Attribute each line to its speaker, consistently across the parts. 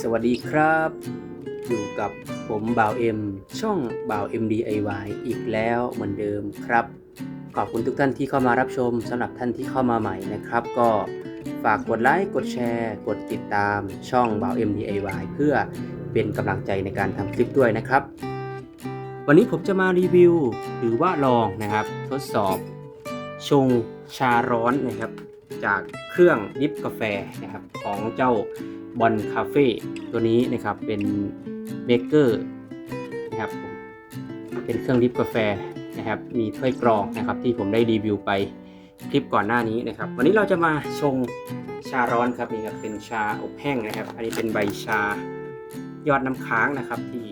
Speaker 1: สวัสดีครับ อยู่กับผมบ่าวเอ็มช่องบ่าวเอ็ม DIY อีกแล้วเหมือนเดิมครับ ขอบคุณทุกท่านที่เข้ามารับชมสำหรับท่านที่เข้ามาใหม่นะครับ ก็ฝากกดไลค์กดแชร์ กดติดตามช่องบ่าวเอ็ม DIY เพื่อเป็นกำลังใจในการทำคลิปด้วยนะครับ วันนี้ผมจะมารีวิวหรือว่าลองนะครับ ทดสอบชงชาร้อนนะครับจากเครื่องดิฟกาแฟนะครับของเจ้า บอลคาเฟ่ตัวนี้นะครับเป็นเบเกอร์นะครับเป็นเครื่องริฟกาแฟนะครับมีถ้วยกรองนะครับที่ผมได้รีวิวไปคลิปก่อนหน้านี้นะครับ วันนี้เราจะมาชงชาร้อนครับนี่ครับเป็นชาอบแห้งนะครับ อันนี้เป็นใบชายอดน้ำค้างนะครับที่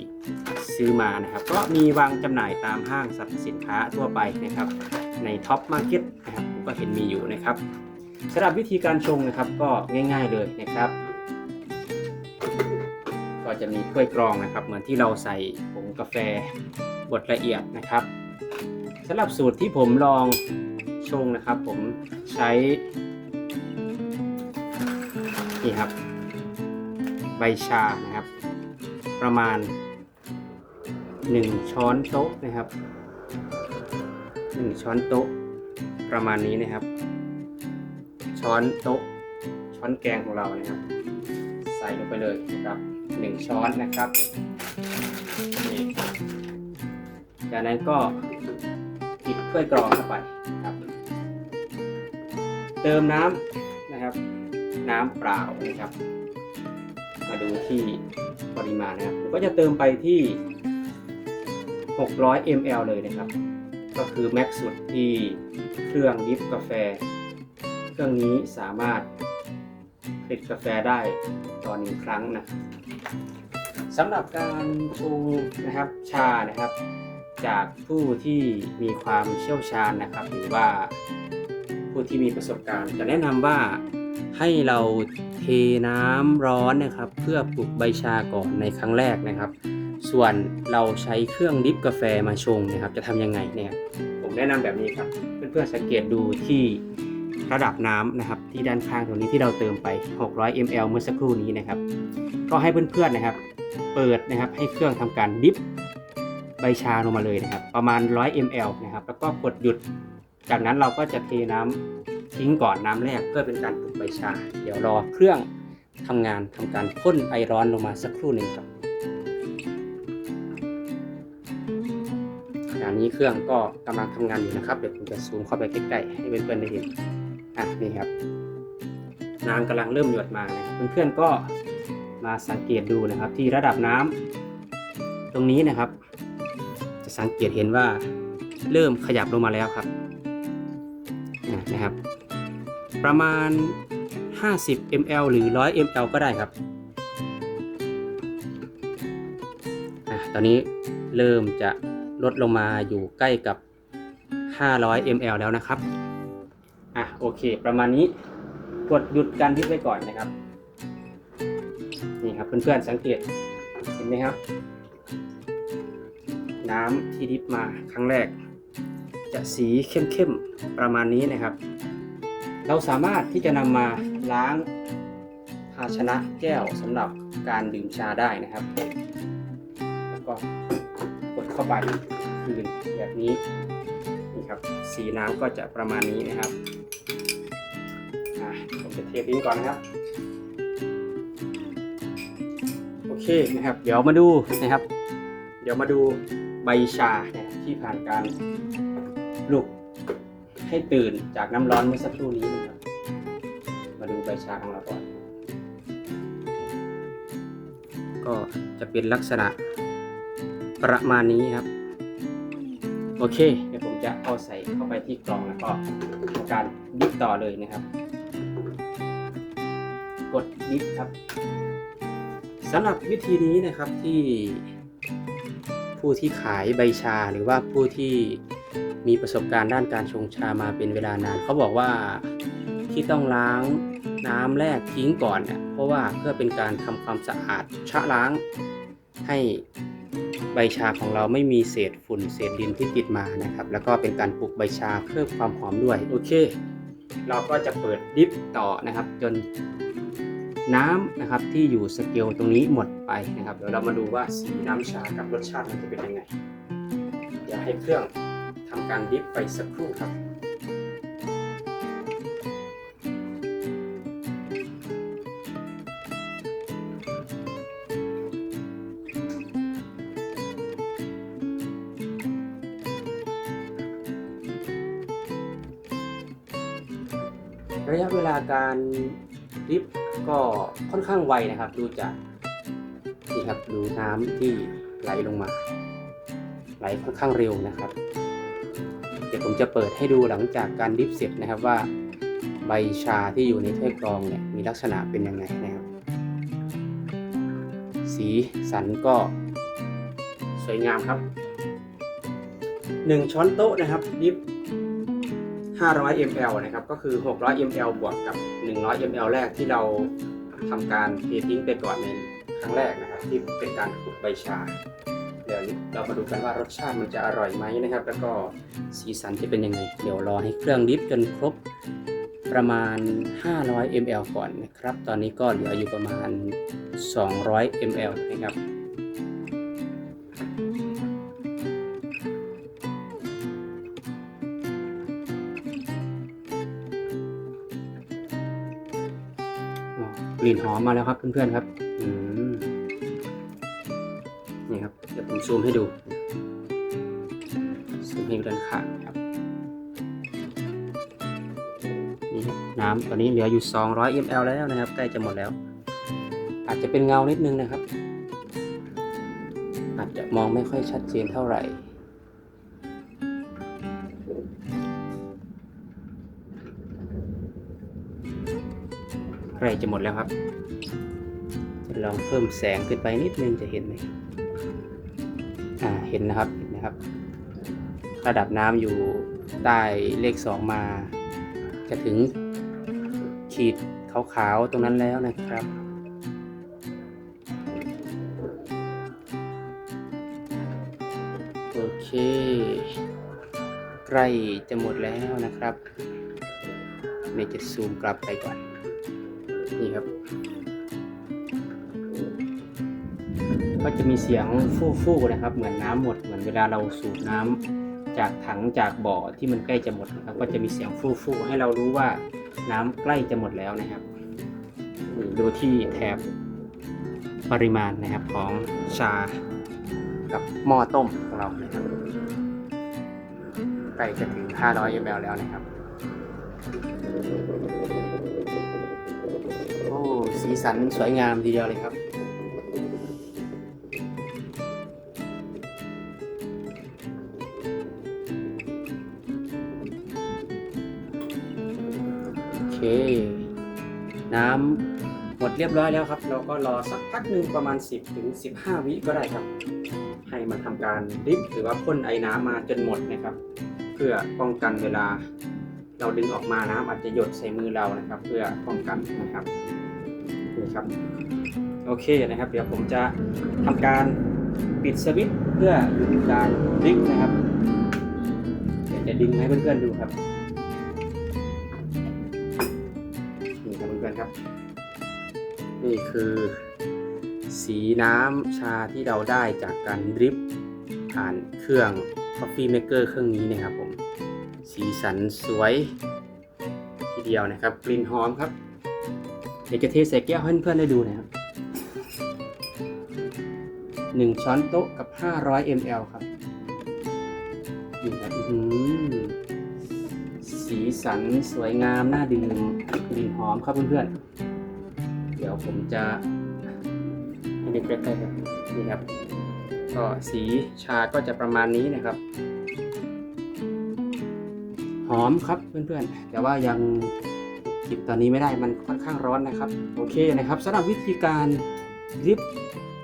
Speaker 1: ซื้อมานะครับ ก็มีวางจำหน่ายตามห้างสรรพสินค้าทั่วไปนะครับ ในท็อปมาร์เก็ตนะครับผมก็เห็นมีอยู่นะครับสำหรับวิธีการชงนะครับก็ง่าย ๆเลยนะครับ ก็จะมีถ้วยกรองนะครับ เหมือนที่เราใส่ผงกาแฟบดละเอียดนะครับสำหรับสูตรที่ผมลองชงนะครับ ผมใช้นี่ครับ ใบชานะครับ ประมาณ 1 ช้อนโต๊ะนะครับหนึ่งช้อนโต๊ะประมาณนี้นะครับ ช้อนโต๊ะช้อนแกงของเรานะครับ ใส่ลงไปเลยนะครับ หนึ่งช้อนนะครับนี่จากนั้นก็ปิดถ้วยกรองเข้าไปครับ เติมน้ำนะครับ น้ำเปล่านะครับ มาดูที่ปริมาณนะครับผมก็จะเติมไปที่ 600 ml เลยนะครับ ก็คือแม็กสุดที่เครื่องดิฟกาแฟ เครื่องนี้สามารถผลิตกาแฟได้ต่อหนึ่งครั้งนะ สำหรับการชงนะครับชานะครับ จากผู้ที่มีความเชี่ยวชาญนะครับ หรือว่าผู้ที่มีประสบการณ์ จะแนะนำว่าให้เราเทน้ำร้อนนะครับ เพื่อปลุกใบชาก่อนในครั้งแรกนะครับ ส่วนเราใช้เครื่องดริฟกาแฟมาชงนะครับ จะทำยังไงเนี่ยผมแนะนำแบบนี้ครับ เพื่อนๆสังเกตดูที่ ระดับน้ำนะครับที่ด้านข้างตรงนี้ที่เราเติมไป 600 ml เมื่อสักครู่นี้นะครับ ก็ให้เพื่อนๆนะครับ เปิดนะครับให้เครื่องทำการดิฟใบชาลงมาเลยนะครับ ประมาณ 100 ml นะครับ แล้วก็กดหยุด จากนั้นเราก็จะเทน้ำทิ้งก่อนน้ำแรกเพื่อเป็นการปลุกใบชา เดี๋ยวรอเครื่องทำงานทำการพ่นไอร้อนลงมาสักครู่หนึ่งครับขณะนี้เครื่องก็กำลังทำงานอยู่นะครับ เดี๋ยวผมจะซูมเข้าไปใกล้ๆให้เพื่อนๆได้เห็น อะนี่ครับ น้ำกำลังเริ่มหยดมานะเพื่อนๆก็มาสังเกตดูนะครับ ที่ระดับน้ำตรงนี้นะครับ จะสังเกตเห็นว่าเริ่มขยับลงมาแล้วครับนะครับ ประมาณ 50 ml หรือ 100 ml ก็ได้ครับอตอนนี้เริ่มจะลดลงมาอยู่ใกล้กับ 500 ml แล้วนะครับ อะโอเค ประมาณนี้กดหยุดการดิฟไว้ก่อนนะครับ นี่ครับเพื่อนๆสังเกตเห็นไหมครับ น้ำที่ดิฟมาครั้งแรก จะสีเข้มๆประมาณนี้นะครับ เราสามารถที่จะนำมาล้างภาชนะแก้วสำหรับการดื่มชาได้นะครับ แล้วก็กดเข้าไปคืนแบบนี้นี่ครับ สีน้ำก็จะประมาณนี้นะครับ ผมจะเททิ้งก่อนนะครับ โอเคนะครับ เดี๋ยวมาดูนะครับ เดี๋ยวมาดูใบชาเนี่ยที่ผ่านการปลุกให้ตื่นจากน้ำร้อนเมื่อสักครู่นี้นะครับ มาดูใบชาของเราก่อน ก็จะเป็นลักษณะประมาณนี้ครับ โอเค เดี๋ยวผมจะเอาใส่เข้าไปที่กล่องแล้วก็ทำการดิฟต่อเลยนะครับ กดดิฟครับสำหรับวิธีนี้นะครับที่ผู้ที่ขายใบชาหรือว่าผู้ที่มีประสบการณ์ด้านการชงชามาเป็นเวลานาน เขาบอกว่าที่ต้องล้างน้ำแรกทิ้งก่อนเนี่ยเพราะว่าเพื่อเป็นการทำความสะอาดชะล้างให้ใบชาของเราไม่มีเศษฝุ่นเศษดินที่ติดมานะครับ แล้วก็เป็นการปลูกใบชาเพิ่มความหอมด้วย โอเค เราก็จะเปิดดิฟต่อนะครับ จน น้ำนะครับที่อยู่สเกลตรงนี้หมดไปนะครับเดี๋ยวเรามาดูว่าสีน้ำชากับรสชาติมันจะเป็นยังไงเดี๋ยวให้เครื่องทำการดิฟไปสักครู่ครับระยะเวลาการ ริฟก็ค่อนข้างไวนะครับ ดูจากนี่ครับดูน้ำที่ไหลลงมา ไหลค่อนข้างเร็วนะครับ เดี๋ยวผมจะเปิดให้ดูหลังจากการดริฟเสร็จนะครับว่า ใบชาที่อยู่ในถ้วยกรองเนี่ยมีลักษณะเป็นยังไงนะครับ สีสันก็สวยงามครับ 1 ช้อนโต๊ะนะครับดริฟ 500 ml นะครับก็คือ 600 ml บวกกับ 100 ml แรกที่เราทำการเททิ้งไปก่อนในครั้งแรกนะครับ ที่เป็นการคลุกใบชา เดี๋ยวเรามาดูกันว่ารสชาติมันจะอร่อยไหมนะครับ แล้วก็สีสันจะเป็นยังไง เดี๋ยวรอให้เครื่องดิฟจนครบประมาณ 500 ml ก่อนนะครับ ตอนนี้ก็เหลืออยู่ประมาณ 200 ml นะครับ กลิ่นหอมมาแล้วครับเพื่อนๆครับนี่ครับ เดี๋ยวผมซูมให้ดูซูมให้ดูด้านข้างครับนี่ครับน้ำตอนนี้เหลืออยู่ 200 ml แล้วนะครับ ใกล้จะหมดแล้ว อาจจะเป็นเงานิดนึงนะครับ อาจจะมองไม่ค่อยชัดเจนเท่าไหร่ กล้จะหมดแล้วครับจะลองเพิ่มแสงขึ้นไปนิดนึงจะเห็นไหมอ่าเห็นนะครับเห็นนะครับ ระดับน้ำอยู่ใต้เลขสองมา จะถึงขีดขาวๆตรงนั้นแล้วนะครับโอเค ใกล้จะหมดแล้วนะครับเมย์จะซูมกลับไปก่อน นี่ครับ ก็จะมีเสียงฟู่ๆนะครับ เหมือนน้ำหมด เหมือนเวลาเราสูบน้ำจากถังจากบ่อที่มันใกล้จะหมดนะครับ ก็จะมีเสียงฟู่ๆให้เรารู้ว่าน้ำใกล้จะหมดแล้วนะครับดูที่แถบปริมาณนะครับของชากับหม้อต้มของเรานะครับใกล้จะถึง 500 ml แล้วนะครับ สีสันสวยงามทีเดียวเลยครับโอเค น้ำหมดเรียบร้อยแล้วครับ เราก็รอสักพักหนึ่งประมาณ 10ถึง15 วิก็ได้ครับ ให้มันทำการดริฟหรือว่าพ่นไอ้น้ำมาจนหมดนะครับ เพื่อป้องกันเวลาเราดึงออกมาน้ำอาจจะหยดใส่มือเรานะครับ เพื่อป้องกันนะครับ ครับ โอเคนะครับ เดี๋ยวผมจะทำการปิดสวิตช์เพื่อหยุดการดริฟนะครับเดี๋ยวจะดึงให้เพื่อนๆดูครับนี่ครับเพื่อนๆครับ นี่คือ สีน้ำชาที่เราได้จากการดริฟผ่านเครื่อง Coffee Maker เครื่องนี้นะครับผม สีสันสวย ทีเดียวนะครับ กลิ่นหอมครับ เดี๋ยวจะเทใส่แก้วให้เพื่อนๆได้ดูนะครับ1ช้อนโต๊ะกับ 500 ml ครับนี่ครับหือสีสันสวยงามน่าดื่มกลิ่นหอมครับเพื่อนๆ เดี๋ยวผมจะให้ดูใกล้ๆครับนี่ครับ ก็สีชาก็จะประมาณนี้นะครับ หอมครับเพื่อนๆ แต่ว่ายัง จิบตอนนี้ไม่ได้มันค่อนข้างร้อนนะครับ โอเคนะครับสำหรับวิธีการดริป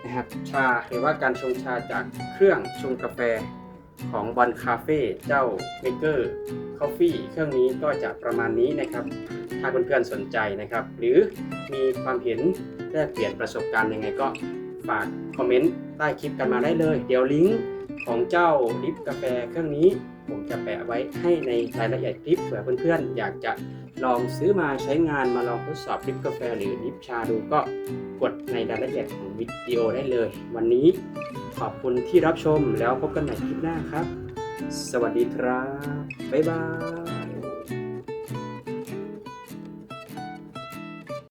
Speaker 1: นะครับชาหรือว่าการชงชาจากเครื่องชงกาแฟของบอลคาเฟ่เจ้าเมเกอร์คอฟฟี่เครื่องนี้ก็จะประมาณนี้นะครับ ถ้าเพื่อนๆสนใจนะครับ หรือมีความเห็นแลกเปลี่ยนประสบการณ์ยังไงก็ฝากคอมเมนต์ใต้คลิปกันมาได้เลย เดี๋ยวลิงก์ของเจ้าดริปกาแฟเครื่องนี้ ผมจะแปะไว้ให้ในรายละเอียดคลิปเผื่อเพื่อนๆ อยากจะลองซื้อมาใช้งานมาลองทดสอบดริปกาแฟหรือดริปชาดูก็กดในรายละเอียดของวิดีโอได้เลย วันนี้ขอบคุณที่รับชมแล้วพบกันใหม่คลิปหน้าครับ สวัสดีครับ บ๊ายบาย